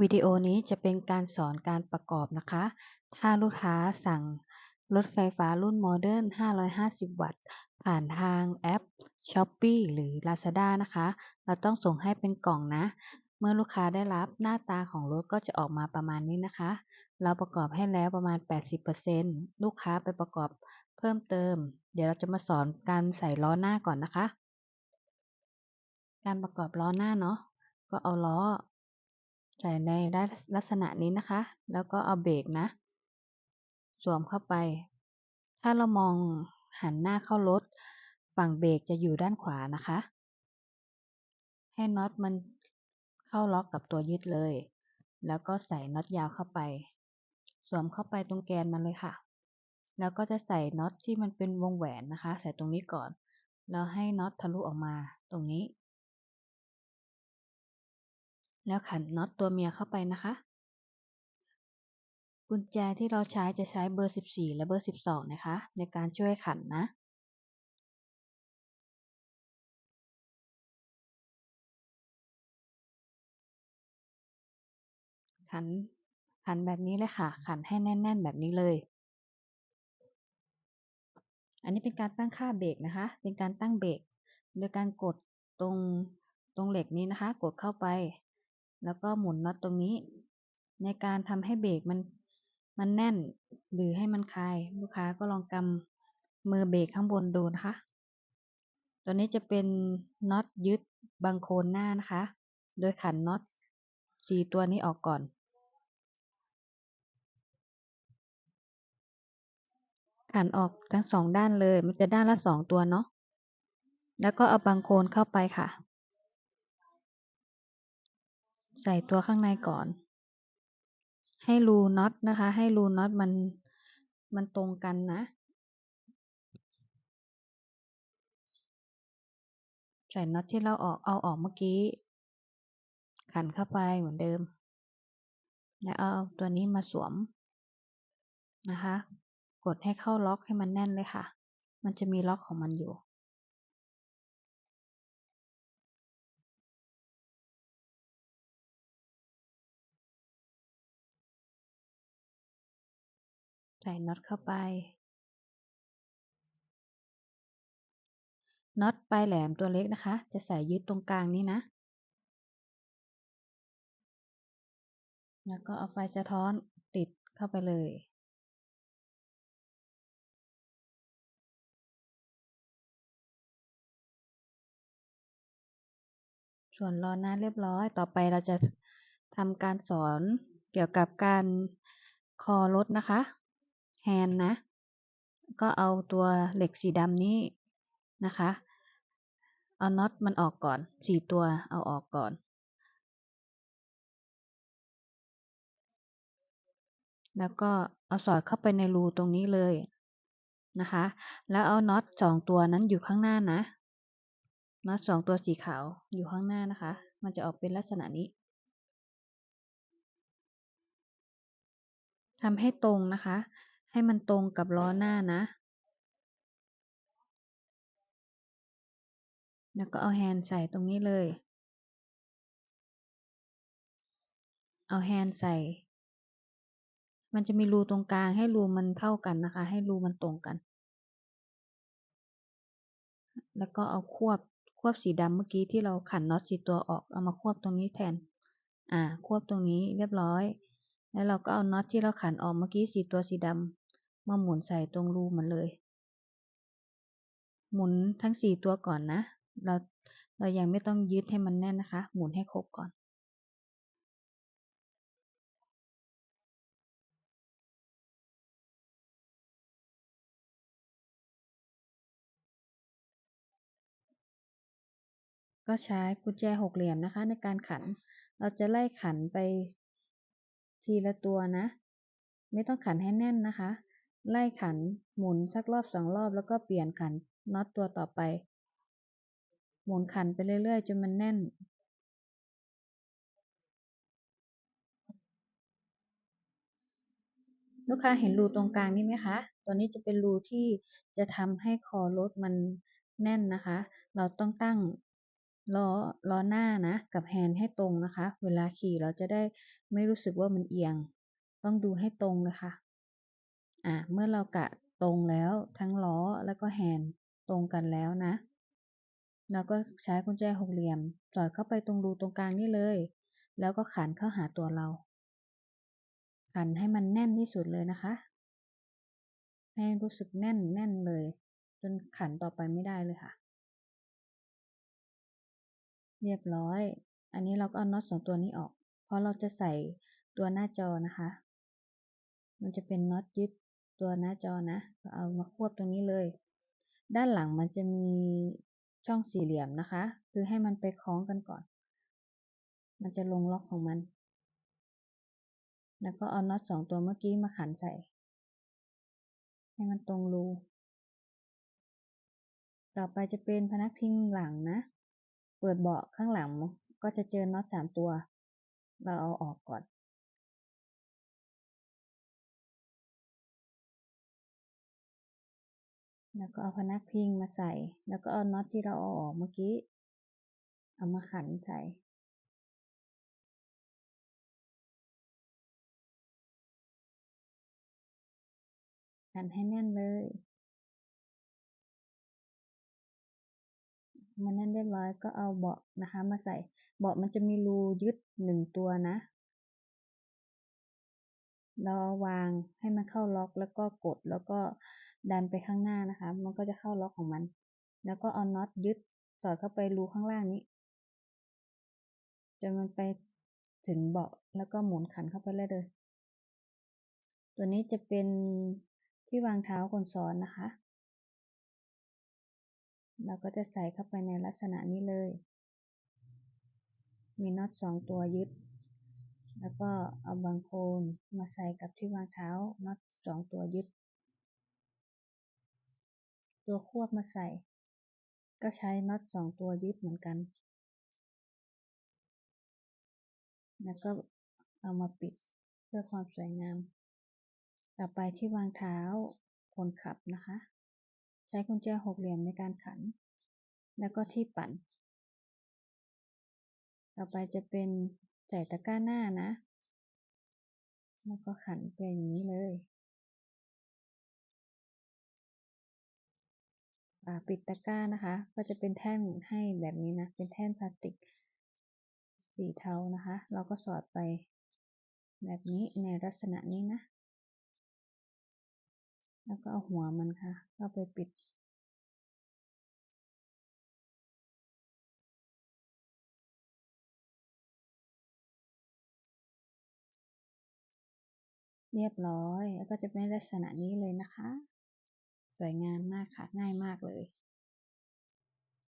วิดีโอนี้จะเป็นการสอนการประกอบนะคะ ถ้าลูกค้าสั่งรถไฟฟ้ารุ่นโมเดิร์น550 วัตต์ ผ่านทางแอป Shopee หรือ Lazada นะคะ เราต้องส่งให้เป็นกล่องนะ เมื่อลูกค้าได้รับหน้าตาของรถก็จะออกมาประมาณนี้นะคะ เราประกอบให้แล้วประมาณ 80%ลูกค้าไปประกอบเพิ่มเติม เดี๋ยวเราจะมาสอนการใส่ล้อหน้าก่อนนะคะ การประกอบล้อหน้าเนาะ ก็เอาล้อ ใส่ในลักษณะนี้นะคะ แล้วก็เอาเบรกนะ สวมเข้าไป ถ้าเรามองหันหน้าเข้ารถ ฝั่งเบรกจะอยู่ด้านขวานะคะ ให้น็อตมันเข้าล็อกกับตัวยึดเลย แล้วก็ใส่น็อตยาวเข้าไป สวมเข้าไปตรงแกนมันเลยค่ะ แล้วก็จะใส่น็อตที่มันเป็นวงแหวนนะคะ ใส่ตรงนี้ก่อน แล้วให้น็อตทะลุออกมาตรงนี้ แล้วขันน็อตตัวเมียเข้าไปนะคะ กุญแจที่เราใช้จะใช้เบอร์ 14 และเบอร์ 12 นะคะ ในการช่วยขันนะ ขันขันแบบนี้เลยค่ะ ขันให้แน่น ๆ แบบนี้เลย อันนี้เป็นการตั้งค่าเบรกนะคะ เป็นการตั้งเบรกโดยการกดตรงตรงเหล็กนี้นะคะ กดเข้าไป แล้วก็หมุนน็อตตรงนี้ ในการทำให้เบรกมันมันแน่น หรือให้มันคลายลูกค้าก็ลองกำมือเบรกข้างบนดูนะคะ ตัวนี้จะเป็นน็อตยึดบังโคนหน้านะคะ โดยขันน็อตสี่ตัวนี้ออกก่อน ขันออกทั้งสองด้านเลย มันจะด้านละสองตัวเนาะแล้วก็เอาบังโคนเข้าไปค่ะ ใส่ตัวข้างในก่อน ให้รูน็อตนะคะ ให้รูน็อตมันมันตรงกันนะ ใส่น็อตที่เราออกเอาออกเมื่อกี้ ขันเข้าไปเหมือนเดิม แล้วเอาตัวนี้มาสวมนะคะ กดให้เข้าล็อกให้มันแน่นเลยค่ะ มันจะมีล็อกของมันอยู่ ใส่น็อตเข้าไปน็อตปลายแหลมตัวเล็กนะคะ จะใส่ยึดตรงกลางนี้นะ แล้วก็เอาไฟสะท้อนติดเข้าไปเลย ส่วนล้อหน้าเรียบร้อย ต่อไปเราจะทำการสอนเกี่ยวกับการคอรถนะคะ แฮน์นะ ก็เอาตัวเหล็กสีดำนี้นะคะ เอาน็อตมันออกก่อนสี่ตัวเอาออกก่อน แล้วก็เอาสอดเข้าไปในรูตรงนี้เลยนะคะ แล้วเอาน็อตสองตัวนั้นอยู่ข้างหน้านะ น็อตสองตัวสีขาวอยู่ข้างหน้านะคะ มันจะออกเป็นลักษณะนี้ทำให้ตรงนะคะ ให้มันตรงกับล้อหน้านะ แล้วก็เอาแฮนด์ใส่ตรงนี้เลย เอาแฮนด์ใส่ มันจะมีรูตรงกลางให้รูมันเท่ากันนะคะ ให้รูมันตรงกัน แล้วก็เอาควบควบสีดำเมื่อกี้ที่เราขันน็อตสีตัวออก เอามาควบตรงนี้แทน อ่า ควบตรงนี้เรียบร้อย แล้วเราก็เอาน็อตที่เราขันออกเมื่อกี้สีตัวสีดำ มาหมุนใส่ตรงรูมันเลย หมุนทั้งสี่ตัวก่อนนะ เราเรายังไม่ต้องยึดให้มันแน่นนะคะ หมุนให้ครบก่อน ก็ใช้กุญแจหกเหลี่ยมนะคะ ในการขัน เราจะไล่ขันไปทีละตัวนะ ไม่ต้องขันให้แน่นนะคะ ไล่ขันหมุนสักรอบสองรอบแล้วก็เปลี่ยนขันน็อตตัวต่อไป หมุนขันไปเรื่อยๆจนมันแน่น ลูกค้าเห็นรูตรงกลางนี่ไหมคะ ตัวนี้จะเป็นรูที่จะทำให้คอรถมันแน่นนะคะ เราต้องตั้งล้อล้อหน้านะ กับแฮนด์ให้ตรงนะคะ เวลาขี่เราจะได้ไม่รู้สึกว่ามันเอียง ต้องดูให้ตรงเลยค่ะ อะเมื่อเรากะตรงแล้วทั้งล้อแล้วก็แฮนด์ตรงกันแล้วนะเราก็ใช้กุญแจหกเหลี่ยมสอดเข้าไปตรงรูตรงกลางนี่เลย แล้วก็ขันเข้าหาตัวเรา ขันให้มันแน่นที่สุดเลยนะคะ ให้รู้สึกแน่นแน่นเลย จนขันต่อไปไม่ได้เลยค่ะ เรียบร้อย อันนี้เราก็เอาน็อตสองตัวนี้ออก เพราะเราจะใส่ตัวหน้าจอนะคะ มันจะเป็นน็อตยึด ตัวหน้าจอนะเอามาควบตรงนี้เลย ด้านหลังมันจะมีช่องสี่เหลี่ยมนะคะ คือให้มันไปคล้องกันก่อน มันจะลงล็อกของมัน แล้วก็เอาน็อตสองตัวเมื่อกี้มาขันใส่ ให้มันตรงรู ต่อไปจะเป็นพนักพิงหลังนะ เปิดเบาะข้างหลังก็จะเจอน็อตสามตัว เราเอาออกก่อน แล้วก็เอาพนักพิงมาใส่ แล้วก็เอาน็อตที่เราเอาออกเมื่อกี้ เอามาขันใส่ขันให้แน่นเลย มันแน่นเรียบร้อยก็เอาเบาะนะคะ มาใส่ เบาะมันจะมีรูยึดหนึ่งตัวนะ เราวางให้มันเข้าล็อกแล้วก็กดแล้วก็ ดันไปข้างหน้านะคะ มันก็จะเข้าล็อกของมัน แล้วก็เอาน็อตยึดสอดเข้าไปรูข้างล่างนี้ จนมันไปถึงเบาะแล้วก็หมุนขันเข้าไปเลยเลย ตัวนี้จะเป็นที่วางเท้าคนซ้อนนะคะ เราก็จะใส่เข้าไปในลักษณะนี้เลย มีน็อตสองตัวยึด แล้วก็เอาบางโคนมาใส่กับที่วางเท้าน็อตสองตัวยึด ตัวควบมาใส่ ก็ใช้น็อตสองตัวยึดเหมือนกัน แล้วก็เอามาปิดเพื่อความสวยงาม ต่อไปที่วางเท้าคนขับนะคะ ใช้กุญแจหกเหลี่ยมในการขัน แล้วก็ที่ปั่น ต่อไปจะเป็นใส่ตะกร้าหน้านะ แล้วก็ขันไปอย่างนี้เลย ปิดตะกร้านะคะ ก็จะเป็นแท่นให้แบบนี้นะ เป็นแท่นพลาสติกสีเทานะคะ เราก็สอดไปแบบนี้ในลักษณะนี้นะ แล้วก็เอาหัวมันค่ะ เข้าไปปิด เรียบร้อย แล้วก็จะเป็นลักษณะนี้เลยนะคะ วยงามมากค่ะ ง่ายมากเลย